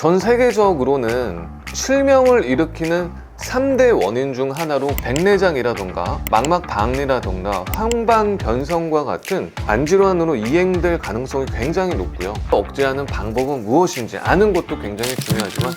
전 세계적으로는 실명을 일으키는 3대 원인 중 하나로 백내장이라던가 망막박리라던가 황반변성과 같은 안질환으로 이행될 가능성이 굉장히 높고요. 억제하는 방법은 무엇인지 아는 것도 굉장히 중요하지만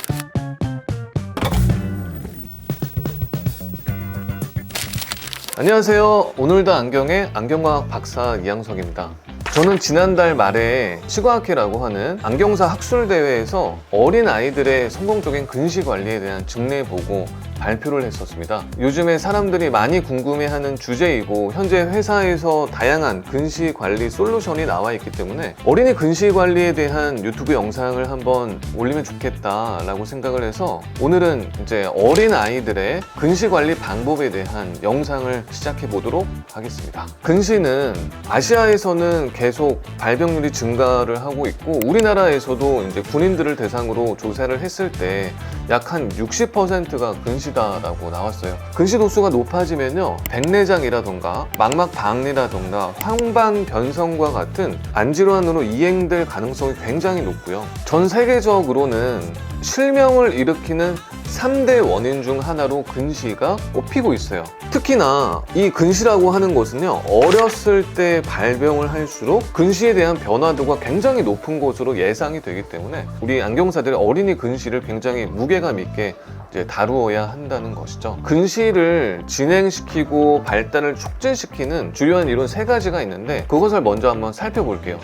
안녕하세요. 오늘도 안경의 안경과학 박사 이양석입니다. 저는 지난달 말에 치과학회라고 하는 안경사 학술 대회에서 어린 아이들의 성공적인 근시 관리에 대한 증례 보고 발표를 했었습니다. 요즘에 사람들이 많이 궁금해하는 주제이고 현재 회사에서 다양한 근시 관리 솔루션이 나와 있기 때문에 어린이 근시 관리에 대한 유튜브 영상을 한번 올리면 좋겠다라고 생각을 해서 오늘은 이제 어린 아이들의 근시 관리 방법에 대한 영상을 시작해 보도록 하겠습니다. 근시는 아시아에서는 계속 발병률이 증가를 하고 있고 우리나라에서도 이제 군인들을 대상으로 조사를 했을 때 약 한 60%가 근시 다라고 나왔어요. 근시 도수가 높아지면요, 백내장이라던가 망막박리라던가 황반 변성과 같은 안질환으로 이행될 가능성이 굉장히 높고요. 전 세계적으로는 실명을 일으키는 3대 원인 중 하나로 근시가 꼽히고 있어요. 특히나 이 근시라고 하는 것은요, 어렸을 때 발병을 할수록 근시에 대한 변화도가 굉장히 높은 것으로 예상이 되기 때문에 우리 안경사들이 어린이 근시를 굉장히 무게감 있게 이제 다루어야 한다는 것이죠. 근시를 진행시키고 발달을 촉진시키는 주요한 이론 세 가지가 있는데 그것을 먼저 한번 살펴볼게요.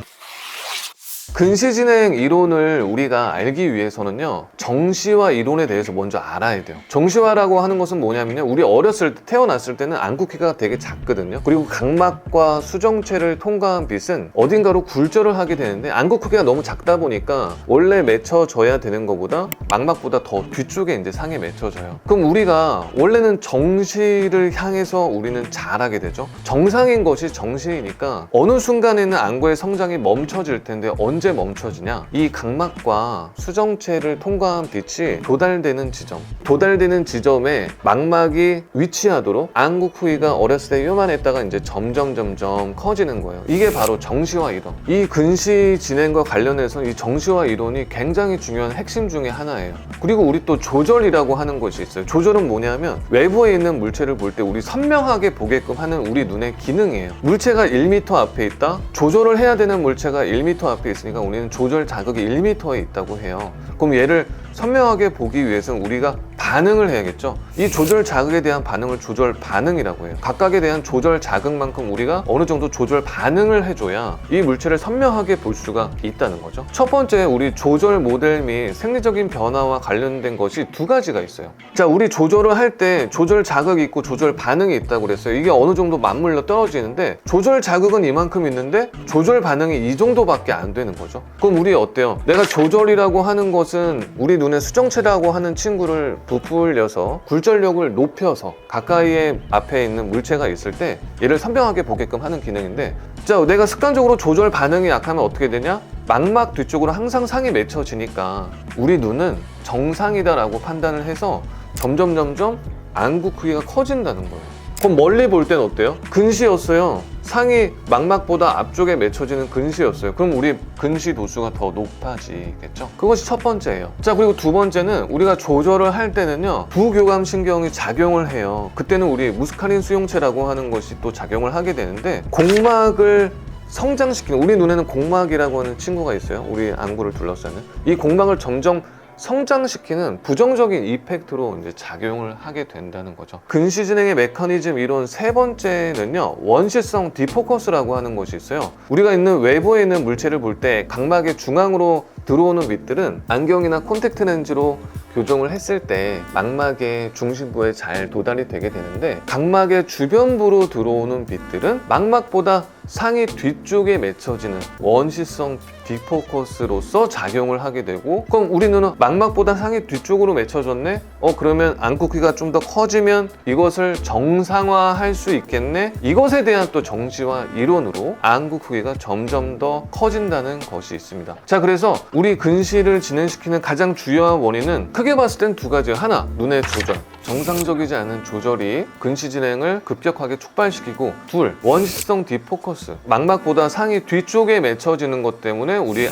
근시 진행 이론을 우리가 알기 위해서는요 정시화 이론에 대해서 먼저 알아야 돼요. 정시화라고 하는 것은 뭐냐면요 우리 어렸을 때 태어났을 때는 안구키가 되게 작거든요. 그리고 각막과 수정체를 통과한 빛은 어딘가로 굴절을 하게 되는데 안구 크기가 너무 작다 보니까 원래 맺혀져야 되는 것보다 망막보다 더 뒤쪽에 이제 상에 맺혀져요. 그럼 우리가 원래는 정시를 향해서 우리는 자라게 되죠. 정상인 것이 정시이니까 어느 순간에는 안구의 성장이 멈춰질 텐데 언제 멈춰지냐? 이 각막과 수정체를 통과한 빛이 도달되는 지점. 도달되는 지점에 망막이 위치하도록 안구 크기가 어렸을 때 요만했다가 이제 점점 점점 커지는 거예요. 이게 바로 정시화 이론. 이 근시 진행과 관련해서 이 정시화 이론이 굉장히 중요한 핵심 중에 하나예요. 그리고 우리 또 조절이라고 하는 것이 있어요. 조절은 뭐냐면 외부에 있는 물체를 볼 때 우리 선명하게 보게끔 하는 우리 눈의 기능이에요. 물체가 1m 앞에 있다. 조절을 해야 되는 물체가 1m 앞에 있으니 까 우리는 조절 자극이 1m에 있다고 해요. 그럼 얘를 선명하게 보기 위해서는 우리가 반응을 해야겠죠. 이 조절 자극에 대한 반응을 조절 반응이라고 해요. 각각에 대한 조절 자극만큼 우리가 어느 정도 조절 반응을 해줘야 이 물체를 선명하게 볼 수가 있다는 거죠. 첫 번째, 우리 조절 모델 및 생리적인 변화와 관련된 것이 두 가지가 있어요. 자, 우리 조절을 할 때 조절 자극이 있고 조절 반응이 있다고 그랬어요. 이게 어느 정도 맞물려 떨어지는데 조절 자극은 이만큼 있는데 조절 반응이 이 정도밖에 안 되는 거죠. 그럼 우리 어때요? 내가 조절이라고 하는 것은 우리 눈의 수정체라고 하는 친구를 부풀려서 굴절력을 높여서 가까이에 앞에 있는 물체가 있을 때 얘를 선명하게 보게끔 하는 기능인데 자 내가 습관적으로 조절 반응이 약하면 어떻게 되냐? 망막 뒤쪽으로 항상 상이 맺혀지니까 우리 눈은 정상이다라고 판단을 해서 점점 점점 안구 크기가 커진다는 거예요. 그럼 멀리 볼 땐 어때요? 근시였어요. 상이 망막보다 앞쪽에 맺혀지는 근시였어요. 그럼 우리 근시 도수가 더 높아지겠죠? 그것이 첫 번째예요. 자, 그리고 두 번째는 우리가 조절을 할 때는요, 부교감 신경이 작용을 해요. 그때는 우리 무스카린 수용체라고 하는 것이 또 작용을 하게 되는데, 공막을 성장시키는, 우리 눈에는 공막이라고 하는 친구가 있어요. 우리 안구를 둘러싸는. 이 공막을 점점 성장시키는 부정적인 이펙트로 이제 작용을 하게 된다는 거죠. 근시 진행의 메커니즘 이론 세 번째는요, 원시성 디포커스라고 하는 것이 있어요. 우리가 있는 외부에 있는 물체를 볼 때 각막의 중앙으로 들어오는 빛들은 안경이나 콘택트 렌즈로 교정을 했을 때 망막의 중심부에 잘 도달이 되게 되는데 각막의 주변부로 들어오는 빛들은 망막보다 상이 뒤쪽에 맺혀지는 원시성 디포커스로서 작용을 하게 되고 그럼 우리 눈은 망막보다 상이 뒤쪽으로 맺혀졌네? 어 그러면 안구키가 좀 더 커지면 이것을 정상화할 수 있겠네? 이것에 대한 또 정시화 이론으로 안구 크기가 점점 더 커진다는 것이 있습니다. 자 그래서 우리 근시를 진행시키는 가장 주요한 원인은 크게 봤을 땐 두 가지예요. 하나, 눈의 조절. 정상적이지 않은 조절이 근시 진행을 급격하게 촉발시키고 둘, 원시성 디포커스. 망막보다 상이 뒤쪽에 맺혀지는 것 때문에 우리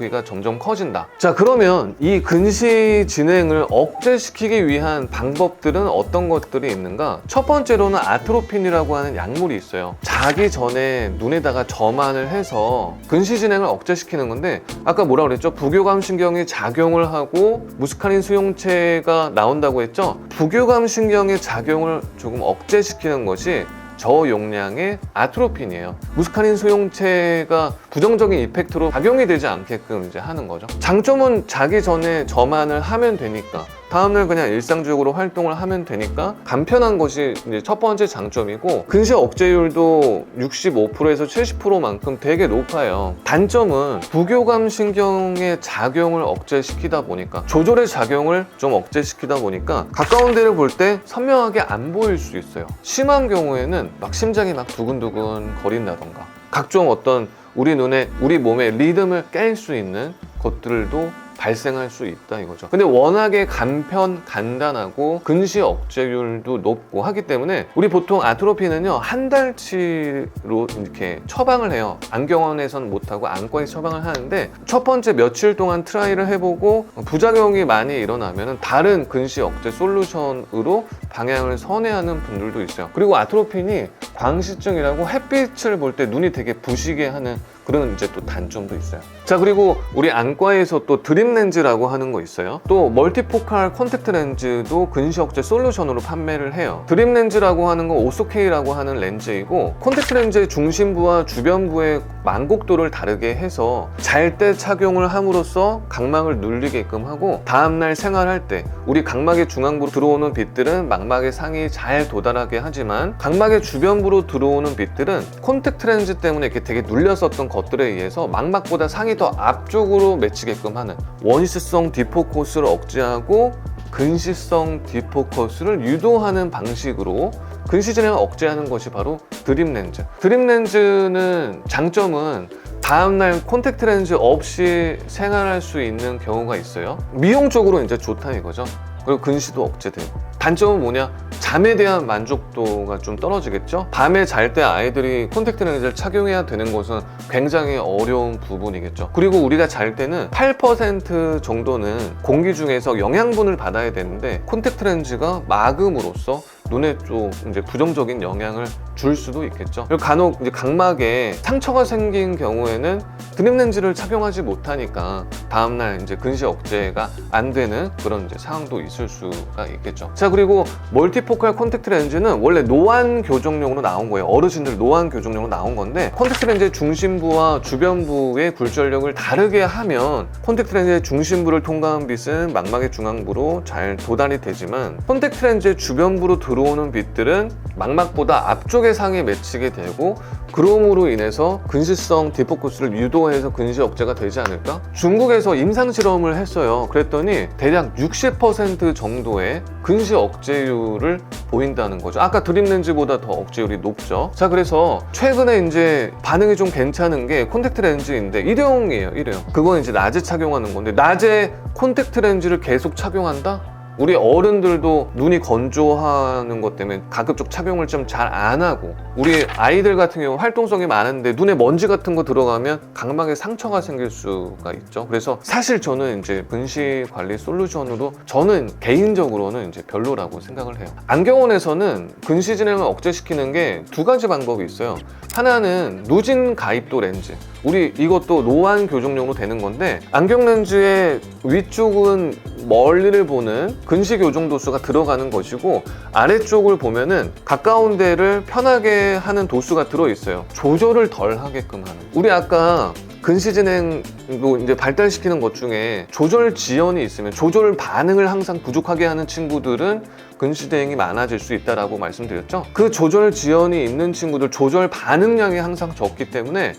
크기가 점점 커진다. 자, 그러면 이 근시 진행을 억제시키기 위한 방법들은 어떤 것들이 있는가? 첫 번째로는 아트로핀이라고 하는 약물이 있어요. 자기 전에 눈에다가 점안을 해서 근시 진행을 억제시키는 건데 아까 뭐라 그랬죠? 부교감 신경이 작용을 하고 무스카린 수용체가 나온다고 했죠? 부교감 신경의 작용을 조금 억제시키는 것이 저용량의 아트로핀이에요. 무스카린 수용체가 부정적인 이펙트로 작용이 되지 않게끔 이제 하는 거죠. 장점은 자기 전에 점안을 하면 되니까 다음날 그냥 일상적으로 활동을 하면 되니까 간편한 것이 이제 첫 번째 장점이고 근시 억제율도 65%에서 70%만큼 되게 높아요. 단점은 부교감 신경의 작용을 억제시키다 보니까 조절의 작용을 좀 억제시키다 보니까 가까운 데를 볼 때 선명하게 안 보일 수 있어요. 심한 경우에는 막 심장이 막 두근두근 거린다던가 각종 어떤 우리 눈에 우리 몸의 리듬을 깰 수 있는 것들도 발생할 수 있다 이거죠. 근데 워낙에 간편, 간단하고 근시 억제율도 높고 하기 때문에 우리 보통 아트로피는요 한 달치로 이렇게 처방을 해요. 안경원에서는 못하고 안과에서 처방을 하는데 첫 번째 며칠 동안 트라이를 해보고 부작용이 많이 일어나면 다른 근시 억제 솔루션으로 방향을 선회하는 분들도 있어요. 그리고 아트로핀이 광시증이라고 het빛을 볼 때 눈이 되게 부시게 하는 그런 이제 또 단점도 있어요. 자 그리고 우리 안과에서 또 드림 렌즈라고 하는 거 있어요. 또 멀티포칼 콘택트 렌즈도 근시 억제 솔루션으로 판매를 해요. 드림 렌즈라고 하는 건 오소케이라고 하는 렌즈이고 콘택트 렌즈의 중심부와 주변부의 만곡도를 다르게 해서 잘 때 착용을 함으로써 각막을 눌리게끔 하고 다음날 생활할 때 우리 각막의 중앙부로 들어오는 빛들은 망막의 상이 잘 도달하게 하지만 각막의 주변부로 들어오는 빛들은 콘택트 렌즈 때문에 이렇게 되게 눌렸었던 것들에 의해서 망막보다 상이 더 앞쪽으로 맺히게끔 하는 원시성 디포커스를 억제하고 근시성 디포커스를 유도하는 방식으로 근시 진행을 억제하는 것이 바로 드림 렌즈. 드림 렌즈는 장점은 다음날 콘택트 렌즈 없이 생활할 수 있는 경우가 있어요. 미용적으로 이제 좋다 이거죠. 그리고 근시도 억제되고. 단점은 뭐냐? 잠에 대한 만족도가 좀 떨어지겠죠? 밤에 잘 때 아이들이 콘택트 렌즈를 착용해야 되는 것은 굉장히 어려운 부분이겠죠. 그리고 우리가 잘 때는 8% 정도는 공기 중에서 영양분을 받아야 되는데 콘택트 렌즈가 막음으로써 눈에 좀 이제 부정적인 영향을 줄 수도 있겠죠. 그리고 간혹 이제 각막에 상처가 생긴 경우에는 드림 렌즈를 착용하지 못하니까 다음날 이제 근시 억제가 안 되는 그런 이제 상황도 있을 수가 있겠죠. 자 그리고 멀티포칼 콘택트 렌즈는 원래 노안 교정용으로 나온 거예요. 어르신들 노안 교정용으로 나온 건데 콘택트 렌즈의 중심부와 주변부의 굴절력을 다르게 하면 콘택트 렌즈의 중심부를 통과한 빛은 망막의 중앙부로 잘 도달이 되지만 콘택트 렌즈의 주변부로 들어 오는 빛들은 망막보다 앞쪽의 상에 맺히게 되고 그럼으로 인해서 근시성 디포커스를 유도해서 근시 억제가 되지 않을까? 중국에서 임상 실험을 했어요. 그랬더니 대략 60% 정도의 근시 억제율을 보인다는 거죠. 아까 드림 렌즈보다 더 억제율이 높죠. 자, 그래서 최근에 이제 반응이 좀 괜찮은 게 콘택트 렌즈인데 일회용이에요, 일회용. 그건 이제 낮에 착용하는 건데 낮에 콘택트 렌즈를 계속 착용한다? 우리 어른들도 눈이 건조하는 것 때문에 가급적 착용을 좀 잘 안 하고 우리 아이들 같은 경우 활동성이 많은데 눈에 먼지 같은 거 들어가면 각막에 상처가 생길 수가 있죠. 그래서 사실 저는 이제 분시 관리 솔루션으로 저는 개인적으로는 이제 별로라고 생각을 해요. 안경원에서는 근시 진행을 억제시키는 게 두 가지 방법이 있어요. 하나는 누진 가입도 렌즈. 우리 이것도 노안 교정용으로 되는 건데 안경 렌즈의 위쪽은 멀리를 보는 근시 교정 도수가 들어가는 것이고 아래쪽을 보면은 가까운 데를 편하게 하는 도수가 들어 있어요. 조절을 덜 하게끔 하는. 우리 아까 근시 진행도 이제 발달시키는 것 중에 조절 지연이 있으면 조절 반응을 항상 부족하게 하는 친구들은 근시 대행이 많아질 수 있다라고 말씀드렸죠. 그 조절 지연이 있는 친구들 조절 반응량이 항상 적기 때문에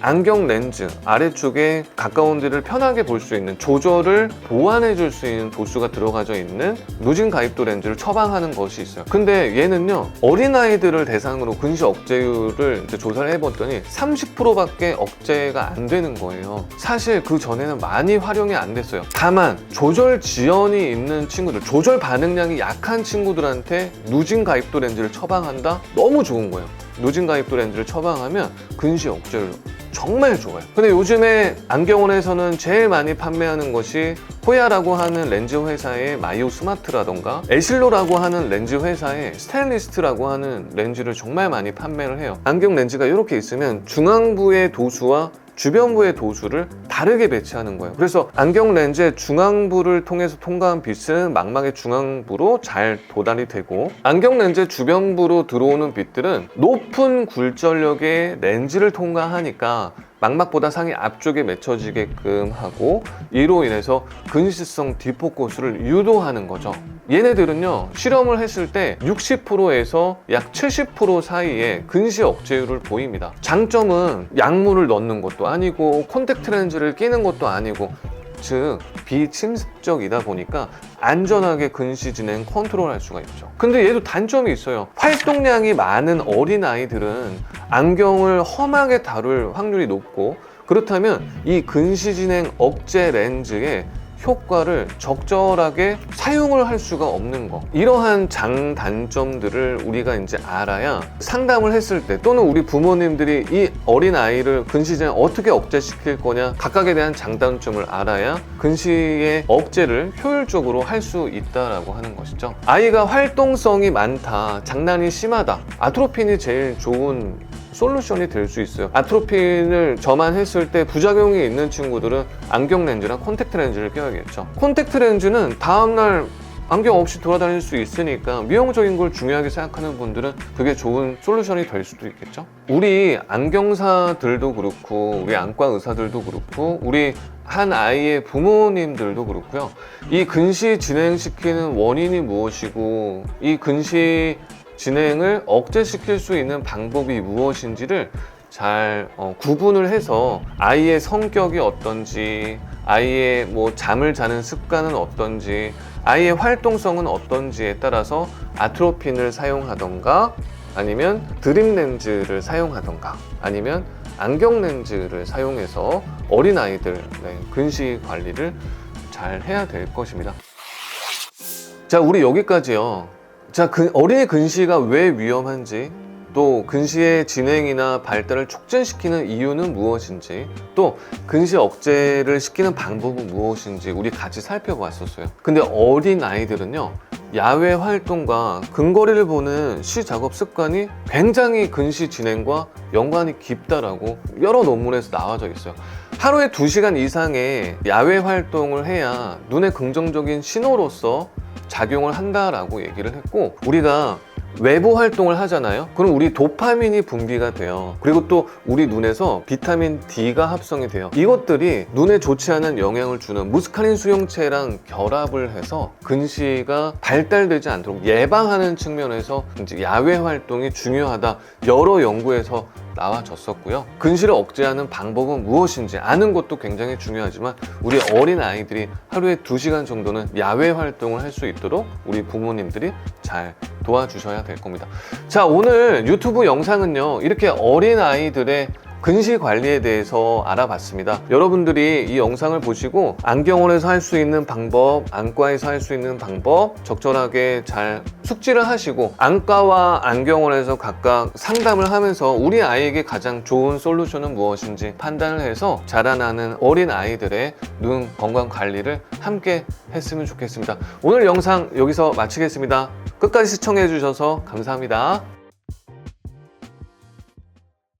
안경 렌즈 아래쪽에 가까운 데를 편하게 볼 수 있는 조절을 보완해 줄 수 있는 도수가 들어가져 있는 누진 가입도 렌즈를 처방하는 것이 있어요. 근데 얘는요 어린아이들을 대상으로 근시 억제율을 조사를 해봤더니 30%밖에 억제가 안 되는 거예요. 사실 그 전에는 많이 활용이 안 됐어요. 다만 조절 지연이 있는 친구들, 조절 반응량이 약한 친구들한테 누진 가입도 렌즈를 처방한다? 너무 좋은 거예요. 누진 가입도 렌즈를 처방하면 근시 억제를 정말 좋아요. 근데 요즘에 안경원에서는 제일 많이 판매하는 것이 호야라고 하는 렌즈 회사의 마이오 스마트라던가 에실로라고 하는 렌즈 회사의 스타일리스트라고 하는 렌즈를 정말 많이 판매를 해요. 안경 렌즈가 이렇게 있으면 중앙부의 도수와 주변부의 도수를 다르게 배치하는 거예요. 그래서 안경 렌즈의 중앙부를 통해서 통과한 빛은 망막의 중앙부로 잘 도달이 되고 안경 렌즈의 주변부로 들어오는 빛들은 높은 굴절력의 렌즈를 통과하니까 망막보다 상이 앞쪽에 맺혀지게끔 하고 이로 인해서 근시성 디포커스를 유도하는 거죠. 얘네들은요 실험을 했을 때 60%에서 약 70% 사이에 근시 억제율을 보입니다. 장점은 약물을 넣는 것도 아니고 콘택트 렌즈를 끼는 것도 아니고 즉 비침습적이다 보니까 안전하게 근시 진행 컨트롤할 수가 있죠. 근데 얘도 단점이 있어요. 활동량이 많은 어린 아이들은 안경을 험하게 다룰 확률이 높고 그렇다면 이 근시 진행 억제 렌즈의 효과를 적절하게 사용을 할 수가 없는 거. 이러한 장단점들을 우리가 이제 알아야 상담을 했을 때 또는 우리 부모님들이 이 어린 아이를 근시진행 어떻게 억제시킬 거냐 각각에 대한 장단점을 알아야 근시의 억제를 효율적으로 할 수 있다라고 하는 것이죠. 아이가 활동성이 많다, 장난이 심하다, 아트로핀이 제일 좋은 솔루션이 될 수 있어요. 아트로핀을 저만 했을 때 부작용이 있는 친구들은 안경 렌즈랑 콘택트 렌즈를 껴야겠죠. 콘택트 렌즈는 다음날 안경 없이 돌아다닐 수 있으니까 미용적인 걸 중요하게 생각하는 분들은 그게 좋은 솔루션이 될 수도 있겠죠. 우리 안경사들도 그렇고 우리 안과 의사들도 그렇고 우리 한 아이의 부모님들도 그렇고요. 이 근시 진행시키는 원인이 무엇이고 이 근시 진행을 억제시킬 수 있는 방법이 무엇인지를 잘 어, 구분을 해서 아이의 성격이 어떤지, 아이의 뭐 잠을 자는 습관은 어떤지, 아이의 활동성은 어떤지에 따라서 아트로핀을 사용하던가 아니면 드림 렌즈를 사용하던가 아니면 안경 렌즈를 사용해서 어린 아이들 네, 근시 관리를 잘 해야 될 것입니다. 자, 우리 여기까지요. 자, 그 어린이 근시가 왜 위험한지, 또 근시의 진행이나 발달을 촉진시키는 이유는 무엇인지, 또 근시 억제를 시키는 방법은 무엇인지 우리 같이 살펴봤었어요. 근데 어린 아이들은요, 야외 활동과 근거리를 보는 시 작업 습관이 굉장히 근시 진행과 연관이 깊다라고 여러 논문에서 나와져 있어요. 하루에 2시간 이상의 야외 활동을 해야 눈에 긍정적인 신호로서 작용을 한다라고 얘기를 했고 우리가 외부 활동을 하잖아요. 그럼 우리 도파민이 분비가 돼요. 그리고 또 우리 눈에서 비타민 D가 합성이 돼요. 이것들이 눈에 좋지 않은 영향을 주는 무스카린 수용체랑 결합을 해서 근시가 발달되지 않도록 예방하는 측면에서 야외 활동이 중요하다. 여러 연구에서 나와졌었고요. 근시를 억제하는 방법은 무엇인지 아는 것도 굉장히 중요하지만 우리 어린 아이들이 하루에 2시간 정도는 야외 활동을 할 수 있도록 우리 부모님들이 잘 도와주셔야 될 겁니다. 자, 오늘 유튜브 영상은요. 이렇게 어린 아이들의 근시 관리에 대해서 알아봤습니다. 여러분들이 이 영상을 보시고 안경원에서 할 수 있는 방법, 안과에서 할 수 있는 방법 적절하게 잘 숙지를 하시고 안과와 안경원에서 각각 상담을 하면서 우리 아이에게 가장 좋은 솔루션은 무엇인지 판단을 해서 자라나는 어린 아이들의 눈 건강 관리를 함께 했으면 좋겠습니다. 오늘 영상 여기서 마치겠습니다. 끝까지 시청해 주셔서 감사합니다.